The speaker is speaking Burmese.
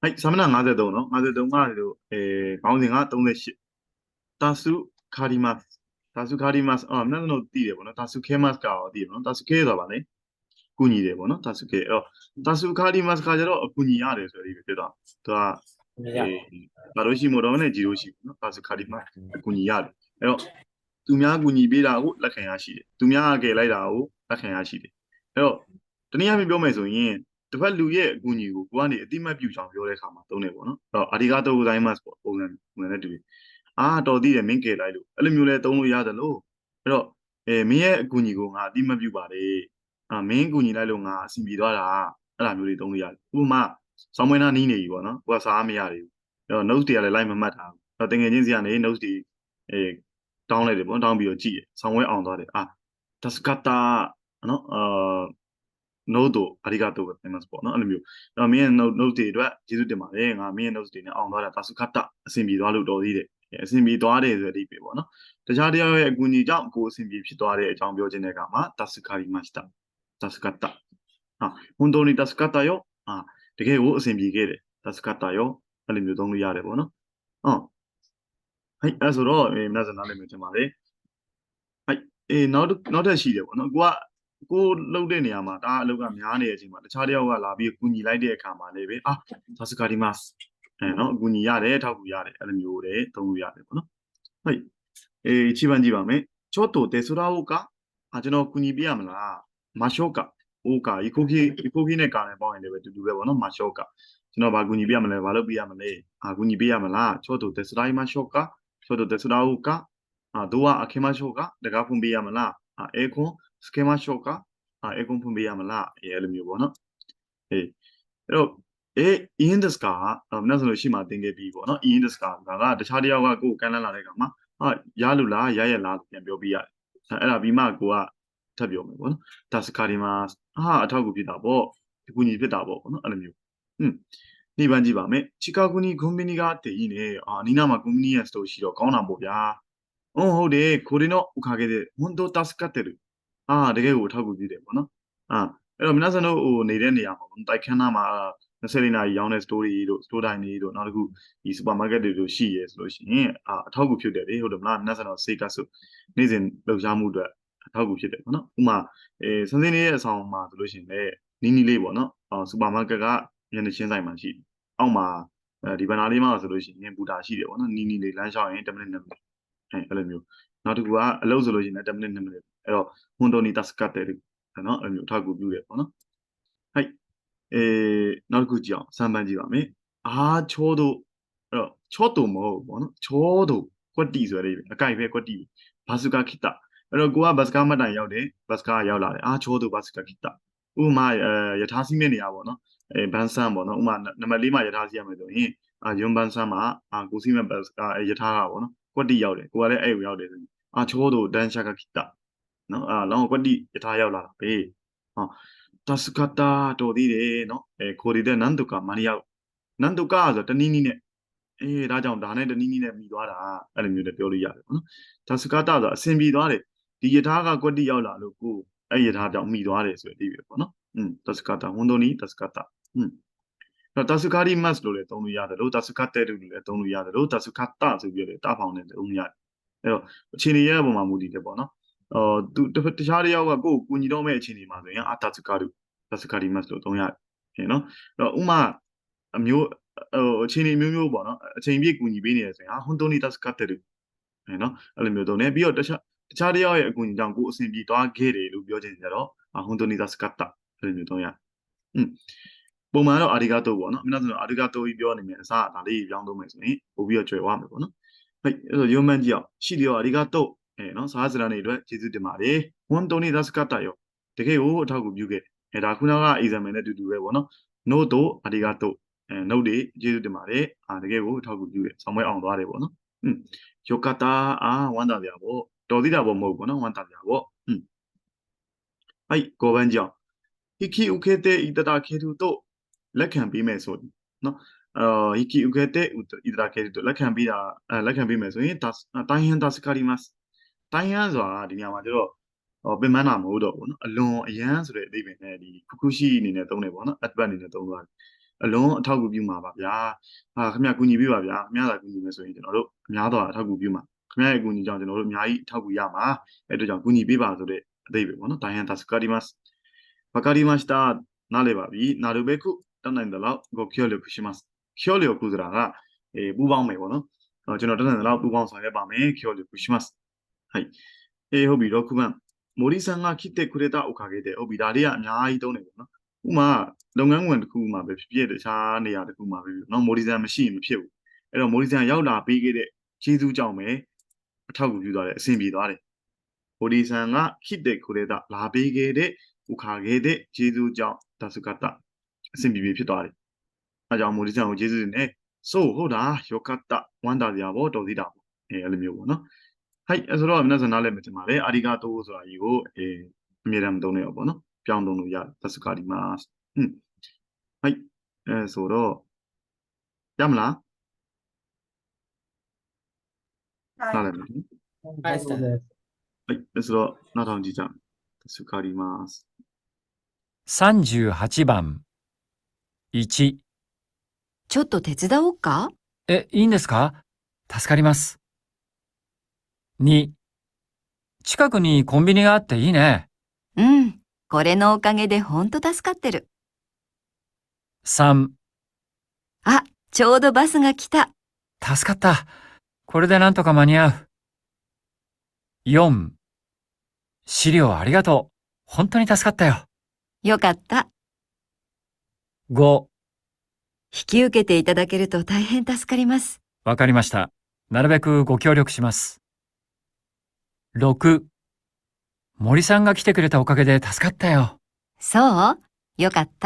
ဟိုက်သမဏ53နော်53ကလို့အဲခေါင်းစဉ်က38တာစုခါဒီမတ်တာစုခါဒီမတ်အော်မနက်တော့တည်တယ်ပေါ့နော်တာစုခဲမတ်ကောတည်တယ်နော်တာစုခဲဆိုတာဗာလေကူညီတယ်ပေါ့နော်တာစုခဲအဲ့တော့တာစုခါဒီမတ်ကကြတော့အကူညီရတယ်ဆိုပြီးဖြစ်တော့သူကရအေးဘာလို့ရှိမို့တော့နဲ့ဂျီရိုရှိဘူးနော်တာစုခါဒီမတ်အကူညီရတယ်အဲ့တော့သူများအကူညီပေးတာကိုလက်ခံရရှိတယ်သူများအကယ်လိုက်တာကိုလက်ခံရရှိတယ်အဲ့တော့တနည်းအားဖြင့်ပြောမယ်ဆိုရင် တစ်ဖက်လူရဲ့အကူအညီကိုကိုကနေအတိမတ်ပြုချောင်ပြောတဲ့အခါမှာသုံးတယ်ပေါ့နော်အဲ့တော့အာဒီဂါတိုဂိုဇိုင်းမတ်ပေါ့ပုံစံပုံစံနဲ့တူတယ်အာတော်သေးတယ်မင်းကယ်လိုက်လို့အဲ့လိုမျိုးလဲသုံးလို့ရတယ်လို့အဲ့တော့အဲမင်းရဲ့အကူအညီကိုငါအတိမတ်ပြုပါတယ်အာမင်းအကူအညီလိုက်လို့ငါအဆင်ပြေသွားတာအဲ့လိုမျိုးတွေသုံးလို့ရတယ်ဥပမာဆောင်းမွေးနာနီးနေပြီပေါ့နော်ကိုကစားမရသေးဘူးအဲ့တော့ notes တွေကလည်းလိုက်မမှတ်တာဘူးအဲ့တော့တကယ်ချင်းစီကနေ notes တွေအဲတောင်းလိုက်တယ်ပေါ့တောင်းပြီးတော့ကြည့်ရဆောင်းဝဲအောင်သွားတယ်အာ das kata နော်အာ note တို့ありがとうございますပေါ့နော်အဲ့လိုမျိုးအဲ့တော့မင်းရဲ့ note note တွေအတွက်ကျေးဇူးတင်ပါတယ်ငါမင်းရဲ့ note တွေနဲ့အောင်သွားတာ das kata အဆင်ပြေသွားလို့တော်သေးတယ်အဆင်ပြေသွားတယ်ဆိုတဲ့အဓိပ္ပာယ်ပေါ့နော်တခြားတရားရဲ့အကူအညီကြောင့်ကိုယ်အဆင်ပြေဖြစ်သွားတဲ့အကြောင်းပြောခြင်းတဲ့အခါမှာ das karimashita das kata ဟာ本当に das kata よအာတကယ်ကိုအဆင်ပြေခဲ့တယ် das kata よအဲ့လိုမျိုးသုံးလို့ရတယ်ပေါ့နော်ဟုတ်ဟိုက်အဲ့ဆိုတော့အဲမနက်စနားလေးမျိုးတင်ပါလေဟိုက်အေးနောက်တစ်နောက်ထပ်ရှိတယ်ပေါ့နော်ကိုက ကိုလှုပ်တဲ့နေရာမှာဒါအလုပ်ကများနေတဲ့အချိန်မှာတခြားတယောက်ကလာပြီးကူညီလိုက်တဲ့အခါမှာလည်းပဲအာဒါစကာဒီမတ်အဲနော်အကူညီရတယ်ထောက်ကူရတယ်အဲ့လိုမျိုးတွေသုံးလို့ရတယ်ပေါ့နော်ဟုတ်အေးချိပန်းကြည့်ပါမယ်ချောတိုတေဆူရာအိုကာအာကျွန်တော်ကူညီပြရမလားမာရှော့ကာအိုကာဒီကိုကီဒီကိုကီနဲ့ကာနဲ့ပေါင်းရင်လည်းပဲတူတူပဲပေါ့နော်မာရှော့ကာကျွန်တော်ဘာကူညီပြရမလဲဘာလုပ်ပြရမလဲအာကူညီပြရမလားချောတိုတေဆူရာမာရှော့ကာချောတိုတေဆူရာအိုကာအာဒိုဝါအခေမာရှော့ကာတကားဖွင့်ပြရမလားအာအဲခွန် schema short ကအဲကုန်းဖွင့်ပေးရမလားအဲလိုမျိုးပေါ့နော်အေးအဲ့တော့အဲ in this ကမနေ့ဆိုလို့ရှိမှသင်ခဲ့ပြီးပေါ့နော် in this ကကတခြားတယောက်ကကိုယ်ကန်လန်းလာတဲ့ကောင်မှာဟာရလို့လားရရလားပြန်ပြောပြရတယ်အဲ့ဒါပြီးမှကိုကထပ်ပြောမယ်ပေါ့နော်ဒါစကားဒီမှာဟာအထောက်ကူဖြစ်တာပေါ့ဒီကူညီဖြစ်တာပေါ့ပေါ့နော်အဲ့လိုမျိုးอืมနေပန်းကြည့်ပါမယ်ချီကာဂိုနီကွန်မြူနီကတည်ရင်လေအာနီနာမှာကွန်မြူနီရဲ့စတိုရှိတော့ကောင်းတာပေါ့ဗျာအုံးဟုတ်တယ်ခိုဒီနော်ဥခါခဲ့တဲ့ဝန်တိုတက်စကတ်တယ် အာတကယ်ကိုအထောက်အကူဖြစ်တယ်ပေါ့နော်အာအဲ့တော့မနက်စံတို့ဟိုနေတဲ့နေရာမှာတိုက်ခန်းသားမှာ20လနာရီရောင်းတဲ့ story တို့ store တိုင်းတွေတို့နောက်တစ်ခုဒီ supermarket တွေတို့ရှိရဲဆိုလို့ရှိရင်အာအထောက်အကူဖြစ်တယ်လေဟုတ်တယ်မလားမနက်စံတော့စေကဆိုနေ့စဉ်လှုပ်ရှားမှုအတွက်အထောက်အကူဖြစ်တယ်ပေါ့နော်ဥပမာအဲစန်းစင်းလေးရဲ့အဆောင်မှာဆိုလို့ရှိရင်လည်းနီးနီးလေးပေါ့နော်အော် supermarket ကမျက်နှာချင်းဆိုင်မှာရှိတယ်အောက်မှာအဲဒီဘဏ္ဍာလေးမှာဆိုလို့ရှိရင်ဘူတာရှိတယ်ပေါ့နော်နီးနီးလေးလမ်းလျှောက်ရင်10မိနစ်2မိနစ်အဲအဲ့လိုမျိုးနောက်တစ်ခုကအလုပ်ဆိုလို့ရှိရင်လည်း10မိနစ်2မိနစ် အဲ့တော့ဟွန်တိုနီတတ်စကတ်တယ်နော်အဲ့လိုမျိုးအထောက်အကူပြုတယ်ပေါ့နော်ဟိုက်အဲနောက်တစ်ခုကြည့်အောင်စမ်းပန်းကြည့်ပါမယ်အာချောတို့အဲ့တော့ချောတုံမဟုတ်ပေါ့နော်ချောတို့ကွက်တီဆိုရယ်အကြိုက်ပဲကွက်တီဘာစုကာခိတအဲ့တော့ကိုကဘတ်စကားမတိုင်ရောက်တယ်ဘတ်စကားရောက်လာတယ်အာချောတို့ဘတ်စကာခိတဥပမာအဲယထာစီးမဲ့နေရပေါ့နော်အဲဘန်ဆန်ပေါ့နော်ဥပမာနံပါတ်၄မှာယထာစီးရမယ်ဆိုရင်အာယွန်ဘန်ဆန်မှာအာကိုစီမဲ့ဘတ်စကားအဲယထာကပေါ့နော်ကွက်တီရောက်တယ်ကိုကလည်းအဲ့ကိုရောက်တယ်ဆိုရင်အာချောတို့ဒန်ရှာကခိတ နော်အာလောင်းဝတ္တိယထာရောက်လာတာပဲဟောတသကတာတော်သေးတယ်နော်အဲခိုရီတဲ့နန္တုကမန္တရောက်နန္တုကဆိုတနည်းနည်းနဲ့အေးဒါကြောင့်ဒါနဲ့တနည်းနည်းနဲ့မိသွားတာအဲ့လိုမျိုးနဲ့ပြောလို့ရတယ်နော်တသကတာဆိုအစင်ပြီးသွားတယ်ဒီယထာကကွတ္တိရောက်လာလို့ကိုအဲ့ယထာကြောင့်မိသွားတယ်ဆိုတဲ့အဓိပ္ပာယ်ပေါ့နော်อืมတသကတာဝန်တော်နီးတသကတာอืมတော့တသကရီမတ်လို့လည်းသုံးလို့ရတယ်လို့တသကတဲ့လို့လည်းသုံးလို့ရတယ်လို့တသကတာဆိုပြီးတော့တာဖောင်နဲ့သုံးရတယ်အဲ့တော့အခြေအနေရဲ့အပေါ်မှာမူတည်တယ်ပေါ့နော် အော်သူတခြားတယောက်ကကိုယ်ကိုကူညီတော့မဲ့အခြေအနေမှာဆိုရင်အာတာစကာရုတာစကာရီမတ်လို့သုံးရတယ်နော်အဲ့တော့ဥမာအမျိုးဟိုအခြေအနေမျိုးမျိုးပေါ့နော်အချိန်ပြည့်ကူညီပေးနေတယ်ဆိုရင်ဟာဟွန်တိုနီတာစကတ်တယ်နော်အဲ့လိုမျိုးသုံးတယ်ပြီးတော့တခြားတခြားတယောက်ရဲ့အကူအညီကြောင့်ကိုယ်အဆင်ပြေသွားခဲ့တယ်လို့ပြောချင်ကြတော့ဟွန်တိုနီတာစကတ်တာအဲ့လိုမျိုးသုံးရอืมပုံမှန်တော့အာရီဂါတိုပေါ့နော်မင်းတို့ဆိုအာရီဂါတိုကြီးပြောနေမယ်အစားဒါလေးပြောင်းသုံးမယ်ဆိုရင်ပို့ပြီးတော့ကျွယ်ဝမယ်ပေါ့နော်ဟဲ့အဲ့တော့ယုံမှန်ကြည့်အောင်ရှိတယ်အာရီဂါတို အဲနော်စားစရာတွေအတွက်ကျေးဇူးတင်ပါတယ်ဝမ်တိုနီဒတ်စကတ်တာယောတကယ်ကိုအထောက်အကူပြုခဲ့အဲဒါခုနက example နဲ့တူတူပဲပေါ့နော် no to အဒီကတိုအဲ note တွေကျေးဇူးတင်ပါတယ်အာတကယ်ကိုအထောက်အကူပြုခဲ့ဆောင်းပွဲအောင်သွားတယ်ပေါ့နော်ဟွန်းယောကတာအာဝမ်တာပြပေါ့တော်သေးတာပေါ့မဟုတ်ပေါ့နော်ဝမ်တာပြပေါ့ဟွန်းဟိုက်ကိုဗန်ကြောင့်ဟိခိဥခေတေဣတတာခေတုတို့လက်ခံပေးမယ်ဆိုနော်အော်ဟိခိဥခေတေဣတတာခေတုတို့လက်ခံပေးတာလက်ခံပေးမယ်ဆိုရင်တိုင်းဟန်တာစကာရီမတ် တိုင်းရန်ဆိုတာကဒီနေရာမှာကျတော့ဟောပင်မနာမဟုတ်တော့ဘူးနော်အလွန်အရန်ဆိုတဲ့အသေးပဲနဲ့ဒီခုခုရှိအနေနဲ့သုံးတယ်ပေါ့နော် advert အနေနဲ့သုံးသွားတယ်အလွန်အထောက်အကူပြုမှာပါဗျာဟာခင်ဗျာကူညီပေးပါဗျာခင်ဗျာသာကူညီမယ်ဆိုရင်ကျွန်တော်တို့အများတော်အထောက်အကူပြုမှာခင်ဗျာရဲ့အကူအညီကြောင့်ကျွန်တော်တို့အများကြီးအထောက်အကူရမှာအဲ့အတွက်ကြောင့်ကူညီပေးပါဆိုတဲ့အသေးပဲပေါ့နော် Diane Tascarimas わかりましたနားလည်ပါပြီနာရုဘေကုတတ်နိုင်တဲ့လောက်ကိုဖြောလို့ဖြစ်မှာဖြောလို့ကုသရာကအေပူပေါင်းမယ်ပေါ့နော်ကျွန်တော်တတ်နိုင်တဲ့လောက်ပူပေါင်းဆောင်ရွက်ပါမယ်ဖြောလို့ဖြစ်မှာ はいえー、ほび6番森さんが切ってくれたおかげでほびだれやあများကြီးတုံးနေပေါ့နော်ဥမာလုပ်ငန်းဝင်တစ်ခုမှာပဲဖြစ်ဖြစ်တခြားနေရာတစ်ခုမှာပဲဖြစ်ဖြစ်နော်မော်ဒီဆန်မရှိရင်မဖြစ်ဘူးအဲ့တော့မော်ဒီဆန်ရောက်လာပေးခဲ့တဲ့ကျေးဇူးကြောင့်ပဲအထောက်အကူပြုသွားတယ်အဆင်ပြေသွားတယ်မော်ဒီဆန်ကခိတဲ့ကိုရတာလာပေးခဲ့တဲ့ဥခါခဲ့တဲ့ကျေးဇူးကြောင့်ဒါစုကတအဆင်ပြေပြေဖြစ်သွားတယ်အားကြောင့်မော်ဒီဆန်ကိုကျေးဇူးတင်နေဆိုဟုတ်တာယောကတဝမ်းသာစရာပေါ့တော်သေးတာပေါ့အဲအဲ့လိုမျိုးပေါ့နော် はい。それは皆さん慣れてまで、ありがとうございを、えー、ミランドのよぼの、ぴょんどのや、助かります。うん。はい。えー、そろ、やむらいれてはい。それは、なたんじちゃん、助かります。38番。1。ちょっと手伝おうか？え、いいんですか？助かります。2。近くにコンビニがあっていいね。うん。これのおかげでほんと助かってる。3。あ、ちょうどバスが来た。助かった。これでなんとか間に合う。4。資料ありがとう。本当に助かったよ。よかった。5。引き受けていただけると大変助かります。わかりました。なるべくご協力します。6。森さんが来てくれたおかげで助かったよ。そう？よかった。